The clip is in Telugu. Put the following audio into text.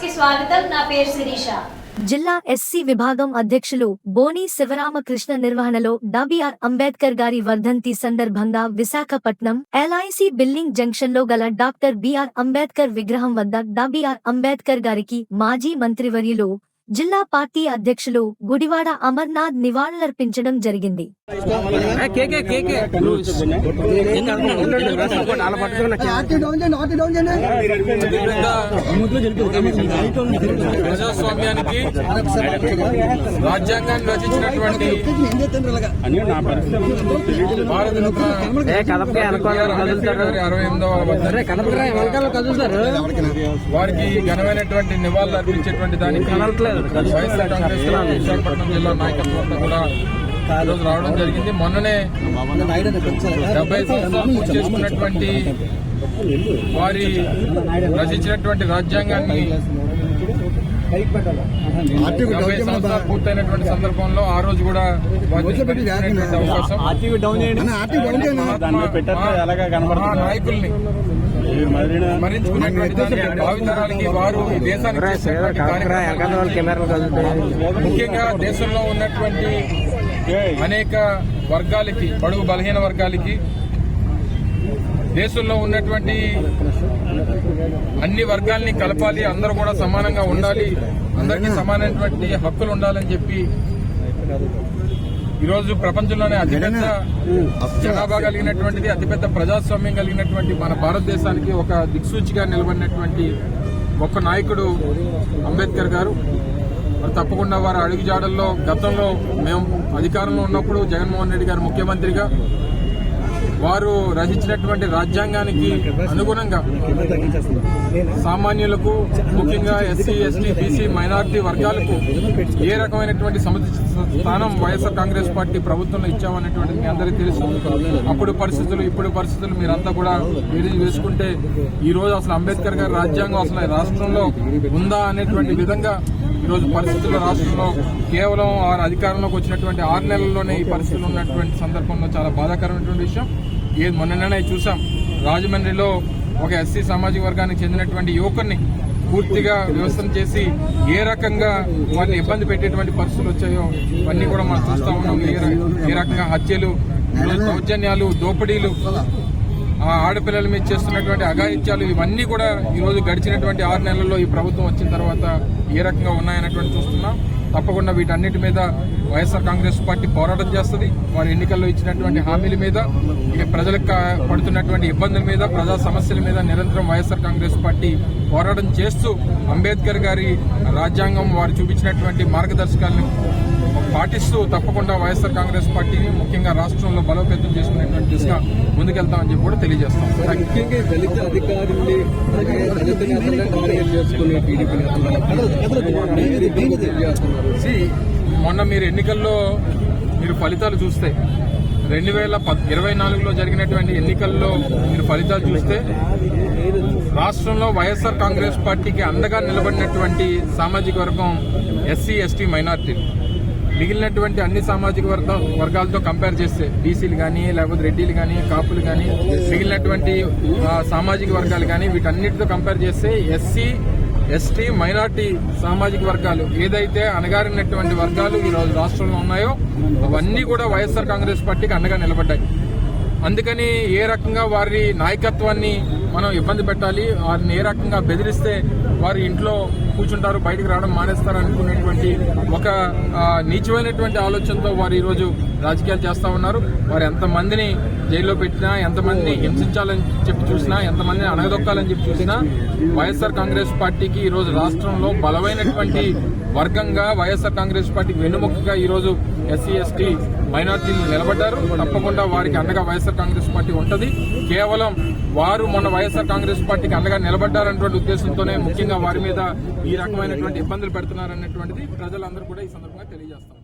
న్యూస్కి స్వాగతం. నా పేరు శిరీష. జిల్లా ఎస్సీ విభాగం అధ్యక్షులు బోని శివరామకృష్ణ నిర్వహణలో డాబీఆర్ అంబేద్కర్ గారి వర్ధంతి సందర్భంగా విశాఖపట్నం ఎల్ఐసి బిల్లింగ్ జంక్షన్లో గల డాక్టర్ బిఆర్ అంబేద్కర్ విగ్రహం వద్ద డాబీఆర్ అంబేద్కర్ గారికి మాజీ మంత్రివర్యులు జిల్లా పార్టీ అధ్యక్షులు గుడివాడ అమర్నాథ్ నివాళులర్పించడం జరిగింది. ప్రజాస్వామ్యానికి రాజ్యాంగాన్ని రచించినటువంటి అరవై ఎనిమిదవ వారికి ఘనమైనటువంటి నివాళులు అర్పించేటువంటి దానికి. వైఎస్ఆర్ కాంగ్రెస్ విశాఖపట్నం జిల్లా నాయకత్వం అంతా కూడా ఈరోజు రావడం జరిగింది మొన్ననే డెబ్బై సంవత్సరాలు పూర్తి చేసుకున్నటువంటి వారి రచించినటువంటి రాజ్యాంగాన్ని పూర్తయినటువంటి సందర్భంలో ఆ రోజు కూడా నాయకుల్ని ముఖ్యంగా దేశంలో ఉన్నటువంటి అనేక వర్గాలకి బడుగు బలహీన వర్గాలకి దేశంలో ఉన్నటువంటి అన్ని వర్గాల్ని కలపాలి అందరూ కూడా సమానంగా ఉండాలి అందరికీ సమానమైనటువంటి హక్కులు ఉండాలని చెప్పి ఈరోజు ప్రపంచంలోనే అతిపెద్ద జనాభా కలిగినటువంటిది అతిపెద్ద ప్రజాస్వామ్యం కలిగినటువంటి మన భారతదేశానికి ఒక దిక్సూచిగా నిలబడినటువంటి ఒక్క నాయకుడు అంబేద్కర్ గారు. మరి తప్పకుండా వారి అడుగుజాడల్లో గతంలో మేము అధికారంలో ఉన్నప్పుడు జగన్మోహన్ రెడ్డి గారు ముఖ్యమంత్రిగా వారు రచించినటువంటి రాజ్యాంగానికి అనుగుణంగా సామాన్యులకు ముఖ్యంగా ఎస్సీ ఎస్టీ బీసీ మైనారిటీ వర్గాలకు ఏ రకమైనటువంటి సముచిత స్థానం వైఎస్ఆర్ కాంగ్రెస్ పార్టీ ప్రభుత్వంలో ఇచ్చామనేటువంటిది మీ అందరికీ తెలుసు. అప్పుడు పరిస్థితులు ఇప్పుడు పరిస్థితులు మీరంతా కూడా వేడి వేసుకుంటే ఈ రోజు అసలు అంబేద్కర్ గారి రాజ్యాంగం అసలు ఈ రాష్ట్రంలో ఉందా అనేటువంటి విధంగా ఈరోజు పరిస్థితుల్లో రాష్ట్రంలో కేవలం వారు అధికారంలోకి వచ్చినటువంటి ఆరు నెలల్లోనే ఈ పరిస్థితులు ఉన్నటువంటి సందర్భంలో చాలా బాధాకరమైనటువంటి విషయం. ఏది మొన్ననే చూసాం రాజమండ్రిలో ఒక ఎస్సీ సామాజిక వర్గానికి చెందినటువంటి యువకుడిని పూర్తిగా వ్యవస్థం చేసి ఏ రకంగా వారిని ఇబ్బంది పెట్టేటువంటి పరిస్థితులు వచ్చాయో ఇవన్నీ కూడా మనం చూస్తా ఉన్నాం. ఏ ఏ రకంగా హత్యలు దౌర్జన్యాలు దోపిడీలు ఆ ఆడపిల్లల మీద చేస్తున్నటువంటి అఘాయిత్యాలు ఇవన్నీ కూడా ఈరోజు గడిచినటువంటి ఆరు నెలల్లో ఈ ప్రభుత్వం వచ్చిన తర్వాత ఏ రకంగా ఉన్నాయన్నటువంటి చూస్తున్నాం. తప్పకుండా వీటన్నిటి మీద వైఎస్ఆర్ కాంగ్రెస్ పార్టీ పోరాటం చేస్తుంది. వారి ఎన్నికల్లో ఇచ్చినటువంటి హామీల మీద ప్రజలకు పడుతున్నటువంటి ఇబ్బందుల మీద ప్రజా సమస్యల మీద నిరంతరం వైఎస్ఆర్ కాంగ్రెస్ పార్టీ పోరాటం చేస్తూ అంబేద్కర్ గారి రాజ్యాంగం వారు చూపించినటువంటి మార్గదర్శకాలను పాటిస్తూ తప్పకుండా వైఎస్ఆర్ కాంగ్రెస్ పార్టీని ముఖ్యంగా రాష్ట్రంలో బలోపేతం చేసుకునేటువంటి దిశగా ముందుకెళ్తామని చెప్పి కూడా తెలియజేస్తాం. ముఖ్యంగా దళిత అధికారుల్ని మొన్న మీరు ఎన్నికల్లో మీరు ఫలితాలు చూస్తే రెండు వేల ఇరవై నాలుగులో జరిగినటువంటి ఎన్నికల్లో మీరు ఫలితాలు చూస్తే రాష్ట్రంలో వైఎస్ఆర్ కాంగ్రెస్ పార్టీకి అండగా నిలబడినటువంటి సామాజిక వర్గం ఎస్సీ ఎస్టీ మైనార్టీలు మిగిలినటువంటి అన్ని సామాజిక వర్గ వర్గాలతో కంపేర్ చేస్తే బీసీలు కానీ లేకపోతే రెడ్డిలు కానీ కాపులు కానీ మిగిలినటువంటి సామాజిక వర్గాలు కానీ వీటన్నిటితో కంపేర్ చేస్తే ఎస్సీ ఎస్టీ మైనార్టీ సామాజిక వర్గాలు ఏదైతే అణగారినటువంటి వర్గాలు ఈ రోజు రాష్ట్రంలో ఉన్నాయో అవన్నీ కూడా వైఎస్ఆర్ కాంగ్రెస్ పార్టీకి అండగా నిలబడ్డాయి. అందుకని ఏ రకంగా వారి నాయకత్వాన్ని మనం ఇబ్బంది పెట్టాలి వారిని ఏ రకంగా బెదిరిస్తే వారు ఇంట్లో కూర్చుంటారు బయటకు రావడం మానేస్తారు అనుకునేటువంటి ఒక నీచమైనటువంటి ఆలోచనతో వారు ఈరోజు రాజకీయాలు చేస్తూ ఉన్నారు. వారు ఎంతమందిని జైల్లో పెట్టినా ఎంతమందిని హింసించాలని చెప్పి చూసినా ఎంతమందిని అణగదొక్కాలని చెప్పి చూసినా వైఎస్ఆర్ కాంగ్రెస్ పార్టీకి ఈరోజు రాష్ట్రంలో బలమైనటువంటి వర్గంగా వైఎస్ఆర్ కాంగ్రెస్ పార్టీకి వెన్నుముక్కగా ఈరోజు ఎస్సీ ఎస్టీ మైనార్టీలు నిలబడ్డారు. తప్పకుండా వారికి అండగా వైఎస్ఆర్ కాంగ్రెస్ పార్టీ ఉంటది. కేవలం వారు మొన్న వైఎస్ఆర్ కాంగ్రెస్ పార్టీకి అండగా నిలబడ్డారన్నటువంటి ఉద్దేశంతోనే ముఖ్యంగా వారి మీద ఈ రకమైనటువంటి ఇబ్బందులు పెడుతున్నారన్నటువంటిది ప్రజలందరూ కూడా ఈ సందర్భంగా తెలియజేస్తారు